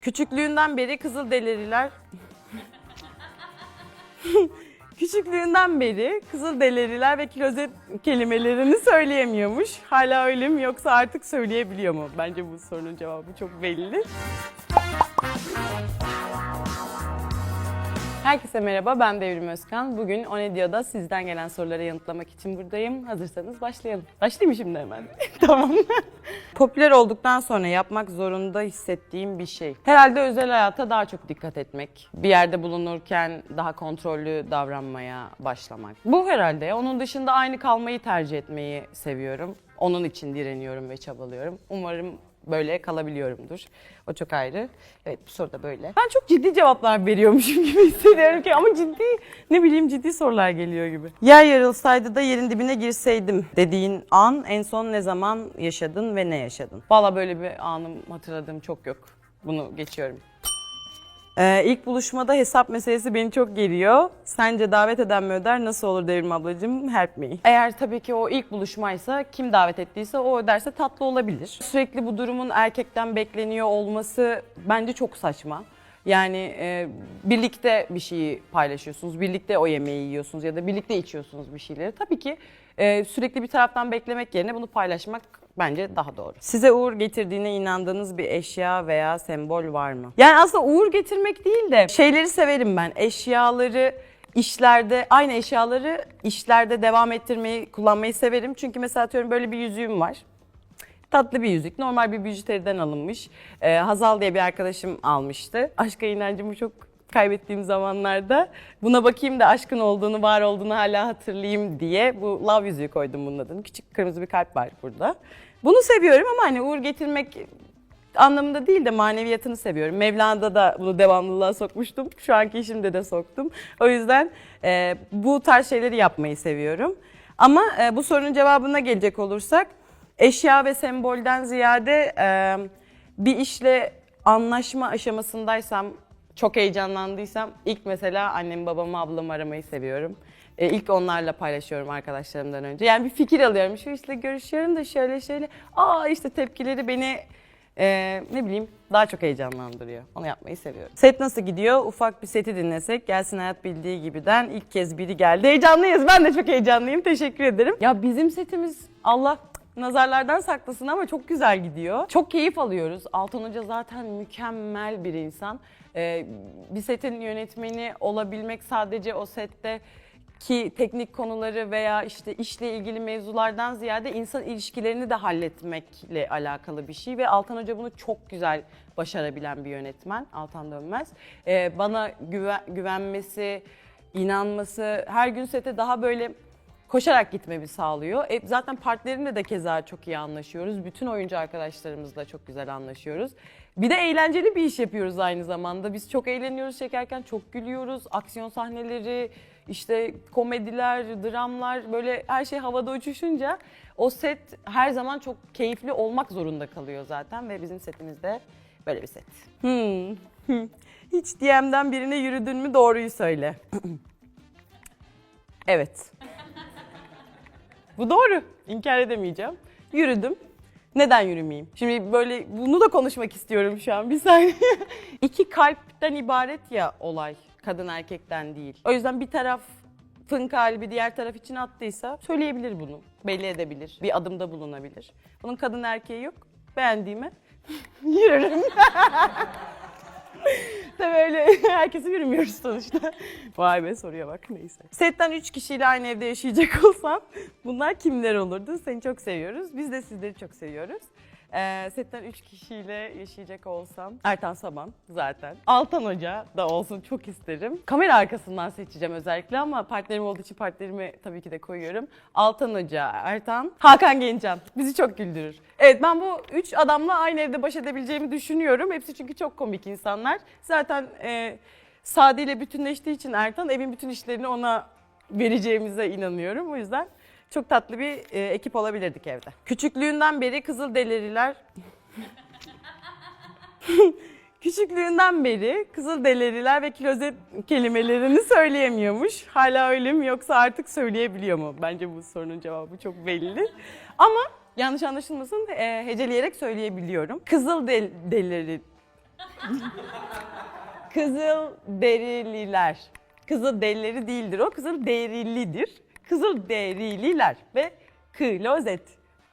Küçüklüğünden beri Kızılderililer Küçüklüğünden beri Kızılderililer ve klozet kelimelerini söyleyemiyormuş. Hala öyle mi yoksa artık söyleyebiliyor mu? Bence bu sorunun cevabı çok belli. Herkese merhaba, ben Devrim Özkan. Bugün Onedio'da sizden gelen sorulara yanıtlamak için buradayım. Hazırsanız başlayalım. Başlayayım şimdi hemen? tamam. Popüler olduktan sonra yapmak zorunda hissettiğim bir şey. Herhalde özel hayata daha çok dikkat etmek. Bir yerde bulunurken daha kontrollü davranmaya başlamak. Bu herhalde. Onun dışında aynı kalmayı tercih etmeyi seviyorum. Onun için direniyorum ve çabalıyorum. Umarım böyle kalabiliyorumdur. O çok ayrı. Evet bu soru da böyle. Ben çok ciddi cevaplar veriyormuşum gibi hissediyorum ki ama ciddi ne bileyim ciddi sorular geliyor gibi. Yer yarılsaydı da yerin dibine girseydim dediğin an en son ne zaman yaşadın ve ne yaşadın? Valla böyle bir anım hatırladığım çok yok. Bunu geçiyorum. Ee, ilk buluşmada hesap meselesi beni çok geriyor. Sence davet eden mi öder? Nasıl olur Devrim ablacığım? Help me. Eğer tabii ki o ilk buluşmaysa kim davet ettiyse o öderse tatlı olabilir. Sürekli bu durumun erkekten bekleniyor olması bence çok saçma. Yani e, birlikte bir şeyi paylaşıyorsunuz, birlikte o yemeği yiyorsunuz ya da birlikte içiyorsunuz bir şeyleri. Tabii ki e, sürekli bir taraftan beklemek yerine bunu paylaşmak bence daha doğru. Size uğur getirdiğine inandığınız bir eşya veya sembol var mı? Yani aslında uğur getirmek değil de şeyleri severim ben. Eşyaları işlerde aynı eşyaları işlerde devam ettirmeyi kullanmayı severim. Çünkü mesela atıyorum böyle bir yüzüğüm var. Tatlı bir yüzük. Normal bir bijuteriden alınmış. Ee, Hazal diye bir arkadaşım almıştı. Aşka inancımı çok kaybettiğim zamanlarda buna bakayım da aşkın olduğunu, var olduğunu hala hatırlayayım diye bu love yüzüğü koydum bunun adını. Küçük kırmızı bir kalp var burada. Bunu seviyorum ama hani uğur getirmek anlamında değil de maneviyatını seviyorum. Mevlana'da da bunu devamlılığa sokmuştum. Şu anki işimde de soktum. O yüzden e, bu tarz şeyleri yapmayı seviyorum. Ama e, bu sorunun cevabına gelecek olursak eşya ve sembolden ziyade e, bir işle anlaşma aşamasındaysam, çok heyecanlandıysam ilk mesela annemi, babamı, ablamı aramayı seviyorum. E, ilk onlarla paylaşıyorum arkadaşlarımdan önce. Yani bir fikir alıyorum. Şu işle görüşüyorum da şöyle şöyle. Aa işte tepkileri beni e, ne bileyim daha çok heyecanlandırıyor. Onu yapmayı seviyorum. Set nasıl gidiyor? Ufak bir seti dinlesek. Gelsin hayat bildiği gibiden ilk kez biri geldi. Heyecanlıyız. Ben de çok heyecanlıyım. Teşekkür ederim. Ya bizim setimiz Allah nazarlardan saklasın ama çok güzel gidiyor. Çok keyif alıyoruz. Altan Hoca zaten mükemmel bir insan. Ee, bir setin yönetmeni olabilmek sadece o sette ki teknik konuları veya işte işle ilgili mevzulardan ziyade insan ilişkilerini de halletmekle alakalı bir şey ve Altan Hoca bunu çok güzel başarabilen bir yönetmen Altan Dönmez. Ee, bana güven- güvenmesi, inanması, her gün sete daha böyle koşarak gitmemi sağlıyor. E, zaten partnerimle de keza çok iyi anlaşıyoruz. Bütün oyuncu arkadaşlarımızla çok güzel anlaşıyoruz. Bir de eğlenceli bir iş yapıyoruz aynı zamanda. Biz çok eğleniyoruz çekerken, çok gülüyoruz. Aksiyon sahneleri, işte komediler, dramlar böyle her şey havada uçuşunca o set her zaman çok keyifli olmak zorunda kalıyor zaten ve bizim setimizde böyle bir set. Hmm. Hiç DM'den birine yürüdün mü doğruyu söyle. evet. Bu doğru. İnkar edemeyeceğim. Yürüdüm. Neden yürümeyeyim? Şimdi böyle bunu da konuşmak istiyorum şu an. Bir saniye. İki kalpten ibaret ya olay. Kadın erkekten değil. O yüzden bir tarafın kalbi diğer taraf için attıysa söyleyebilir bunu. Belli edebilir. Bir adımda bulunabilir. Bunun kadın erkeği yok. Beğendiğime yürürüm. Tabii öyle herkesi yürümüyoruz sonuçta. Vay be soruya bak neyse. Setten 3 kişiyle aynı evde yaşayacak olsam bunlar kimler olurdu? Seni çok seviyoruz. Biz de sizleri çok seviyoruz. Ee, setten 3 kişiyle yaşayacak olsam Ertan Saban zaten. Altan Hoca da olsun çok isterim. Kamera arkasından seçeceğim özellikle ama partnerim olduğu için partnerimi tabii ki de koyuyorum. Altan Hoca, Ertan, Hakan Gencan. Bizi çok güldürür. Evet ben bu üç adamla aynı evde baş edebileceğimi düşünüyorum. Hepsi çünkü çok komik insanlar. Zaten e, Sade ile bütünleştiği için Ertan evin bütün işlerini ona vereceğimize inanıyorum. O yüzden çok tatlı bir e, ekip olabilirdik evde. Küçüklüğünden beri Kızılderililer Küçüklüğünden beri Kızılderililer ve klozet kelimelerini söyleyemiyormuş. Hala öyle mi yoksa artık söyleyebiliyor mu? Bence bu sorunun cevabı çok belli. Ama yanlış anlaşılmasın e, heceleyerek söyleyebiliyorum. Kızılderili Kızıl derililer. Kızıl derileri değildir o, kızıl derilidir. Kızıl derililer ve klozet.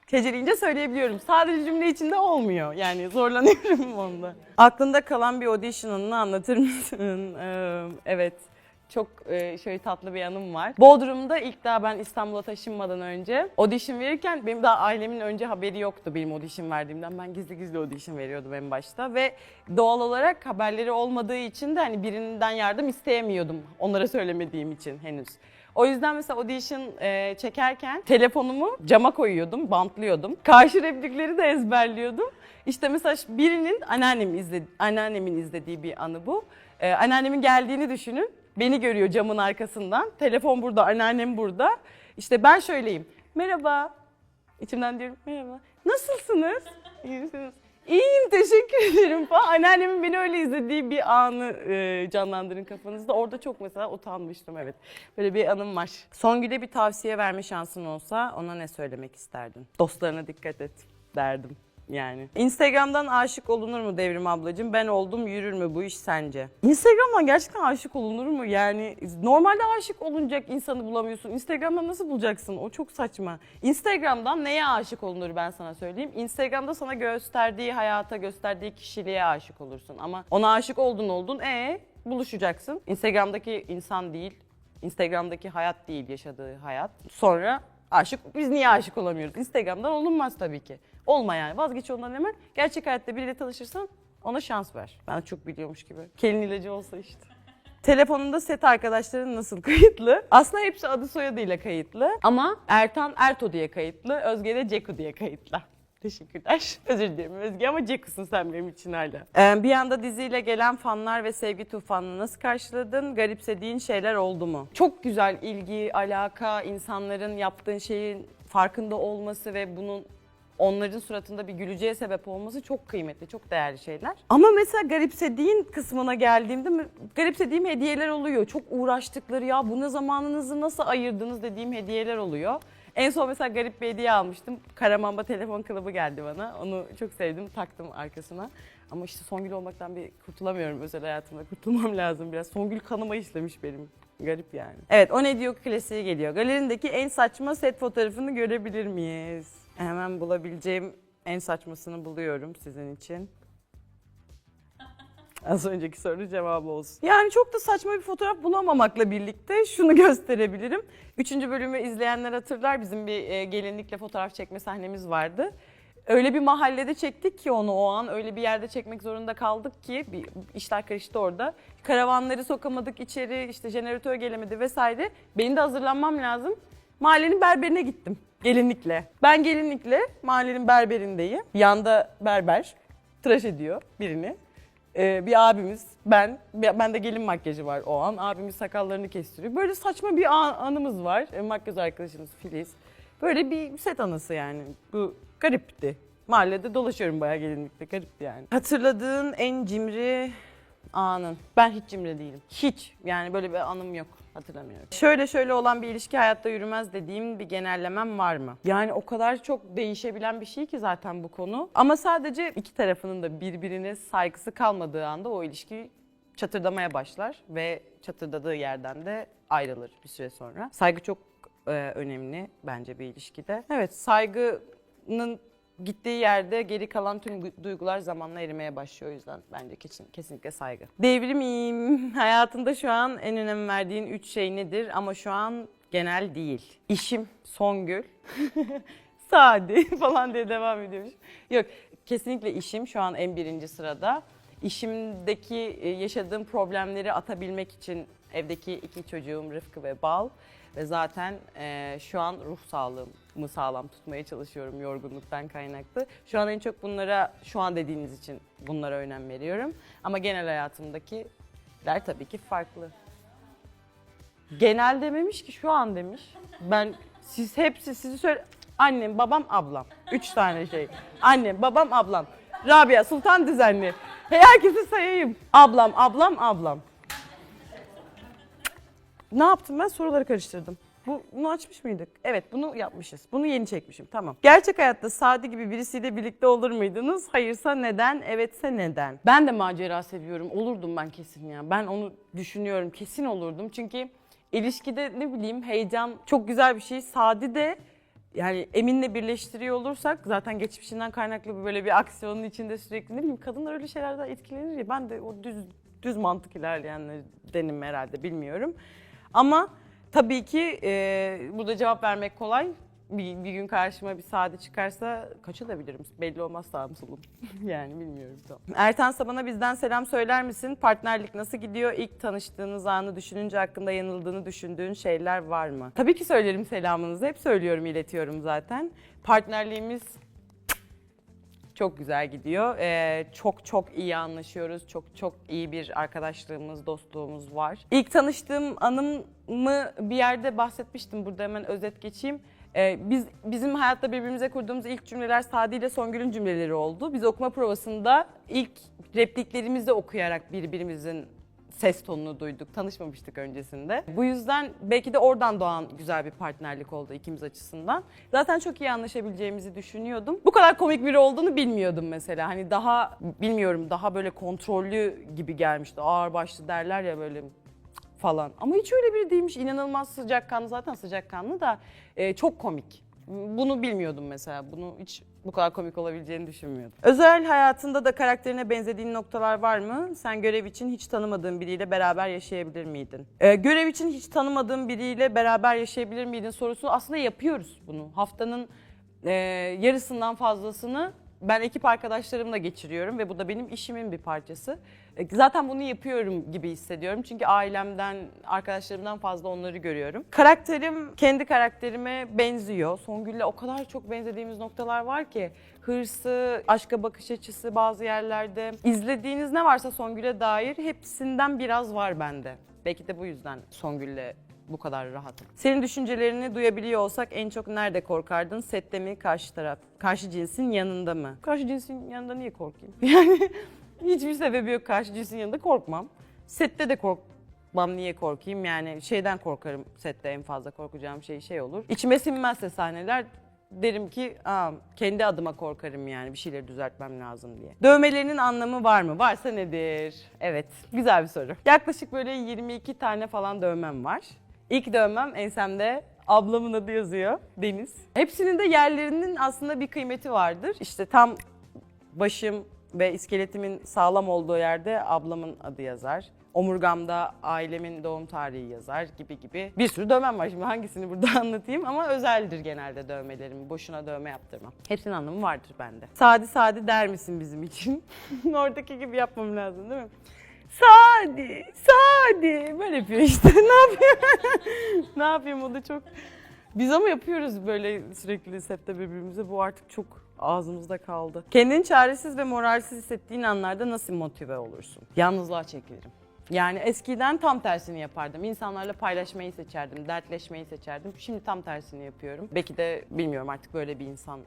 Teceleyince söyleyebiliyorum. Sadece cümle içinde olmuyor. Yani zorlanıyorum onda. Aklında kalan bir audition anını anlatır mısın? Ee, evet. Çok e, şöyle tatlı bir anım var. Bodrum'da ilk daha ben İstanbul'a taşınmadan önce audition verirken benim daha ailemin önce haberi yoktu benim audition verdiğimden. Ben gizli gizli audition veriyordum en başta ve doğal olarak haberleri olmadığı için de hani birinden yardım isteyemiyordum. Onlara söylemediğim için henüz. O yüzden mesela audition e, çekerken telefonumu cama koyuyordum, bantlıyordum. Karşı replikleri de ezberliyordum. İşte mesela birinin anneannem izledi, anneannemin izlediği bir anı bu. E, anneannemin geldiğini düşünün. Beni görüyor camın arkasından. Telefon burada, anneannem burada. İşte ben şöyleyim. Merhaba. İçimden diyorum merhaba. Nasılsınız? İyi misiniz? İyiyim teşekkür ederim falan. Anneannemin beni öyle izlediği bir anı e, canlandırın kafanızda. Orada çok mesela utanmıştım evet. Böyle bir anım var. Songül'e bir tavsiye verme şansın olsa ona ne söylemek isterdin? Dostlarına dikkat et derdim yani. Instagram'dan aşık olunur mu Devrim ablacığım? Ben oldum yürür mü bu iş sence? Instagram'dan gerçekten aşık olunur mu? Yani normalde aşık olunacak insanı bulamıyorsun. Instagram'dan nasıl bulacaksın? O çok saçma. Instagram'dan neye aşık olunur ben sana söyleyeyim. Instagram'da sana gösterdiği hayata, gösterdiği kişiliğe aşık olursun. Ama ona aşık oldun oldun. E buluşacaksın. Instagram'daki insan değil, Instagram'daki hayat değil yaşadığı hayat. Sonra aşık, biz niye aşık olamıyoruz? Instagram'dan olunmaz tabii ki. Olma yani vazgeç ondan hemen. Gerçek hayatta biriyle tanışırsan ona şans ver. Ben çok biliyormuş gibi. Kelin ilacı olsa işte. Telefonunda set arkadaşların nasıl kayıtlı? Aslında hepsi adı soyadıyla kayıtlı. Ama Ertan Erto diye kayıtlı, Özge de Ceku diye kayıtlı. Teşekkürler. Özür dilerim Özge ama Ceku'sun sen benim için hala. Ee, bir anda diziyle gelen fanlar ve sevgi tufanını nasıl karşıladın? Garipsediğin şeyler oldu mu? Çok güzel ilgi, alaka, insanların yaptığın şeyin farkında olması ve bunun onların suratında bir güleceğe sebep olması çok kıymetli, çok değerli şeyler. Ama mesela garipsediğin kısmına geldiğimde garipsediğim hediyeler oluyor. Çok uğraştıkları ya buna zamanınızı nasıl ayırdınız dediğim hediyeler oluyor. En son mesela garip bir hediye almıştım. Karamamba telefon kılıbı geldi bana. Onu çok sevdim, taktım arkasına. Ama işte Songül olmaktan bir kurtulamıyorum özel hayatımda. Kurtulmam lazım biraz. Songül kanıma işlemiş benim. Garip yani. Evet o ne diyor klasiği geliyor. Galerindeki en saçma set fotoğrafını görebilir miyiz? Hemen bulabileceğim en saçmasını buluyorum sizin için. Az önceki soru cevabı olsun. Yani çok da saçma bir fotoğraf bulamamakla birlikte şunu gösterebilirim. Üçüncü bölümü izleyenler hatırlar bizim bir e, gelinlikle fotoğraf çekme sahnemiz vardı. Öyle bir mahallede çektik ki onu o an öyle bir yerde çekmek zorunda kaldık ki bir işler karıştı orada. Karavanları sokamadık içeri işte jeneratör gelemedi vesaire. Benim de hazırlanmam lazım. Mahallenin berberine gittim gelinlikle. Ben gelinlikle mahallenin berberindeyim. Yanda berber tıraş ediyor birini. Ee, bir abimiz, ben, ben de gelin makyajı var o an. Abimiz sakallarını kestiriyor. Böyle saçma bir an- anımız var. E, makyaj arkadaşımız Filiz. Böyle bir set anısı yani. Bu garipti. Mahallede dolaşıyorum bayağı gelinlikle. Garipti yani. Hatırladığın en cimri anın. Ben hiç cimri değilim. Hiç. Yani böyle bir anım yok. Hatırlamıyorum. Şöyle şöyle olan bir ilişki hayatta yürümez dediğim bir genellemem var mı? Yani o kadar çok değişebilen bir şey ki zaten bu konu. Ama sadece iki tarafının da birbirine saygısı kalmadığı anda o ilişki çatırdamaya başlar ve çatırdadığı yerden de ayrılır bir süre sonra. Saygı çok e, önemli bence bir ilişkide. Evet saygının gittiği yerde geri kalan tüm gu- duygular zamanla erimeye başlıyor. O yüzden bence kesin, kesinlikle saygı. Devrimiyim. Hayatında şu an en önem verdiğin üç şey nedir? Ama şu an genel değil. İşim, Songül, Sadi falan diye devam ediyormuş. Yok kesinlikle işim şu an en birinci sırada. İşimdeki e, yaşadığım problemleri atabilmek için evdeki iki çocuğum Rıfkı ve Bal ve zaten e, şu an ruh sağlığımı sağlam tutmaya çalışıyorum yorgunluktan kaynaklı. Şu an en çok bunlara şu an dediğiniz için bunlara önem veriyorum. Ama genel hayatımdakiler tabii ki farklı. Genel dememiş ki şu an demiş. Ben siz hepsi sizi söyle annem, babam, ablam. Üç tane şey. Annem, babam, ablam. Rabia, Sultan Düzenli. Herkesi sayayım. Ablam, ablam, ablam. Ne yaptım ben? Soruları karıştırdım. Bu, bunu açmış mıydık? Evet bunu yapmışız. Bunu yeni çekmişim tamam. Gerçek hayatta Sadi gibi birisiyle birlikte olur muydunuz? Hayırsa neden? Evetse neden? Ben de macera seviyorum. Olurdum ben kesin ya. Ben onu düşünüyorum. Kesin olurdum. Çünkü ilişkide ne bileyim heyecan çok güzel bir şey. Sadi de yani Emin'le birleştiriyor olursak zaten geçmişinden kaynaklı böyle bir aksiyonun içinde sürekli ne bileyim kadınlar öyle şeylerden etkilenir ya ben de o düz düz mantık ilerleyenlerdenim herhalde bilmiyorum. Ama tabii ki e, burada cevap vermek kolay. Bir, bir gün karşıma bir sade çıkarsa kaçabilirim. Belli olmaz sağım solum. yani bilmiyorum. Tamam. Ertan Saban'a bizden selam söyler misin? Partnerlik nasıl gidiyor? İlk tanıştığınız anı düşününce hakkında yanıldığını düşündüğün şeyler var mı? Tabii ki söylerim selamınızı. Hep söylüyorum, iletiyorum zaten. Partnerliğimiz çok güzel gidiyor. Ee, çok çok iyi anlaşıyoruz. Çok çok iyi bir arkadaşlığımız, dostluğumuz var. İlk tanıştığım anımı bir yerde bahsetmiştim. Burada hemen özet geçeyim. Ee, biz bizim hayatta birbirimize kurduğumuz ilk cümleler Sadi ile Songül'ün cümleleri oldu. Biz okuma provasında ilk repliklerimizi okuyarak birbirimizin ses tonunu duyduk. Tanışmamıştık öncesinde. Bu yüzden belki de oradan doğan güzel bir partnerlik oldu ikimiz açısından. Zaten çok iyi anlaşabileceğimizi düşünüyordum. Bu kadar komik biri olduğunu bilmiyordum mesela. Hani daha bilmiyorum daha böyle kontrollü gibi gelmişti. Ağır başlı derler ya böyle falan. Ama hiç öyle biri değilmiş. İnanılmaz sıcakkanlı. Zaten sıcakkanlı da e, çok komik. Bunu bilmiyordum mesela. Bunu hiç bu kadar komik olabileceğini düşünmüyordum. Özel hayatında da karakterine benzediğin noktalar var mı? Sen görev için hiç tanımadığın biriyle beraber yaşayabilir miydin? Ee, görev için hiç tanımadığın biriyle beraber yaşayabilir miydin sorusu aslında yapıyoruz bunu. Haftanın e, yarısından fazlasını ben ekip arkadaşlarımla geçiriyorum ve bu da benim işimin bir parçası. Zaten bunu yapıyorum gibi hissediyorum. Çünkü ailemden, arkadaşlarımdan fazla onları görüyorum. Karakterim kendi karakterime benziyor. Songül'le o kadar çok benzediğimiz noktalar var ki. Hırsı, aşka bakış açısı bazı yerlerde. İzlediğiniz ne varsa Songül'e dair hepsinden biraz var bende. Belki de bu yüzden Songül'le bu kadar rahatım. Senin düşüncelerini duyabiliyor olsak en çok nerede korkardın? Sette mi, karşı taraf, karşı cinsin yanında mı? Karşı cinsin yanında niye korkayım? Yani hiçbir sebebi yok karşı cinsin yanında korkmam. Sette de korkmam niye korkayım? Yani şeyden korkarım sette en fazla korkacağım şey şey olur. İçime sinmezse sahneler derim ki Aa, kendi adıma korkarım yani bir şeyleri düzeltmem lazım diye. Dövmelerinin anlamı var mı? Varsa nedir? Evet güzel bir soru. Yaklaşık böyle 22 tane falan dövmem var. İlk dövmem ensemde ablamın adı yazıyor Deniz. Hepsinin de yerlerinin aslında bir kıymeti vardır. İşte tam başım ve iskeletimin sağlam olduğu yerde ablamın adı yazar. Omurgamda ailemin doğum tarihi yazar gibi gibi. Bir sürü dövmem var şimdi hangisini burada anlatayım ama özeldir genelde dövmelerim. Boşuna dövme yaptırmam. Hepsinin anlamı vardır bende. Sadi sadi der misin bizim için? Oradaki gibi yapmam lazım değil mi? Sadi, Sadi. Böyle yapıyor işte. Ne yapayım? ne yapayım o da çok... Biz ama yapıyoruz böyle sürekli sette birbirimize. Bu artık çok ağzımızda kaldı. Kendini çaresiz ve moralsiz hissettiğin anlarda nasıl motive olursun? Yalnızlığa çekilirim. Yani eskiden tam tersini yapardım. İnsanlarla paylaşmayı seçerdim, dertleşmeyi seçerdim. Şimdi tam tersini yapıyorum. Belki de bilmiyorum artık böyle bir insan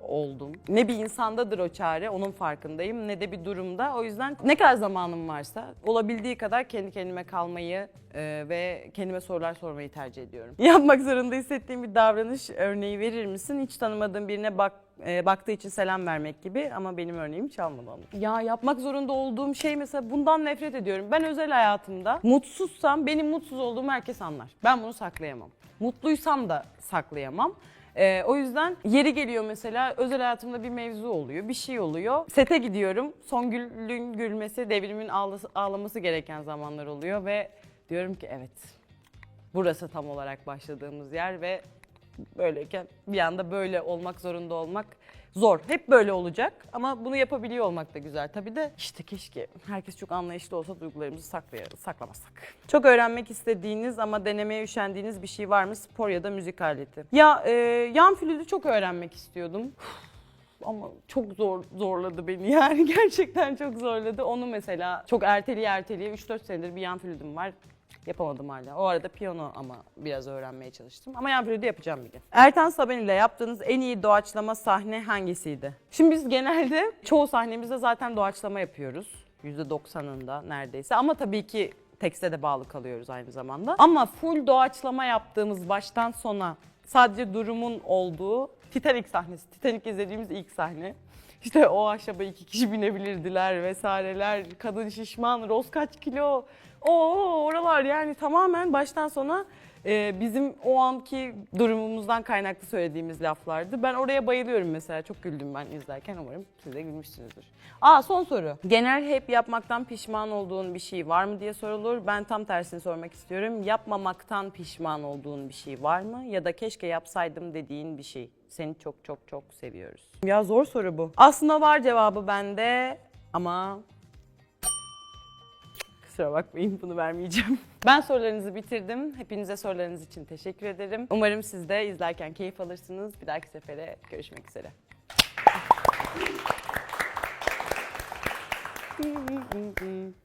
oldum. Ne bir insandadır o çare, onun farkındayım. Ne de bir durumda. O yüzden ne kadar zamanım varsa olabildiği kadar kendi kendime kalmayı e, ve kendime sorular sormayı tercih ediyorum. Yapmak zorunda hissettiğim bir davranış örneği verir misin? Hiç tanımadığın birine bak e, baktığı için selam vermek gibi ama benim örneğim onu. Ya yapmak zorunda olduğum şey mesela bundan nefret ediyorum. Ben özel hayatımda mutsuzsam benim mutsuz olduğumu herkes anlar. Ben bunu saklayamam. Mutluysam da saklayamam. Ee, o yüzden yeri geliyor mesela özel hayatımda bir mevzu oluyor, bir şey oluyor. Sete gidiyorum. Songül'ün gülmesi, devrimin ağlaması gereken zamanlar oluyor ve diyorum ki evet. Burası tam olarak başladığımız yer ve böyleyken bir anda böyle olmak zorunda olmak zor. Hep böyle olacak ama bunu yapabiliyor olmak da güzel. Tabii de işte keşke herkes çok anlayışlı olsa duygularımızı saklay- saklamazsak. Çok öğrenmek istediğiniz ama denemeye üşendiğiniz bir şey var mı? Spor ya da müzik aleti. Ya e, yan flütü çok öğrenmek istiyordum. Ama çok zor zorladı beni yani gerçekten çok zorladı. Onu mesela çok erteliye erteliye 3-4 senedir bir yan flütüm var. Yapamadım hala. O arada piyano ama biraz öğrenmeye çalıştım. Ama yan flütü yapacağım bir gün. Ertan Saban ile yaptığınız en iyi doğaçlama sahne hangisiydi? Şimdi biz genelde çoğu sahnemizde zaten doğaçlama yapıyoruz. %90'ında neredeyse. Ama tabii ki tekste de bağlı kalıyoruz aynı zamanda. Ama full doğaçlama yaptığımız baştan sona sadece durumun olduğu Titanic sahnesi. Titanic izlediğimiz ilk sahne. İşte o aşağıda iki kişi binebilirdiler vesaireler. Kadın şişman, Roz kaç kilo. O oralar yani tamamen baştan sona e, bizim o anki durumumuzdan kaynaklı söylediğimiz laflardı. Ben oraya bayılıyorum mesela. Çok güldüm ben izlerken. Umarım siz de gülmüşsünüzdür. Aa son soru. Genel hep yapmaktan pişman olduğun bir şey var mı diye sorulur. Ben tam tersini sormak istiyorum. Yapmamaktan pişman olduğun bir şey var mı? Ya da keşke yapsaydım dediğin bir şey. Seni çok çok çok seviyoruz. Ya zor soru bu. Aslında var cevabı bende ama Kusura bakmayın bunu vermeyeceğim. Ben sorularınızı bitirdim. Hepinize sorularınız için teşekkür ederim. Umarım siz de izlerken keyif alırsınız. Bir dahaki sefere görüşmek üzere.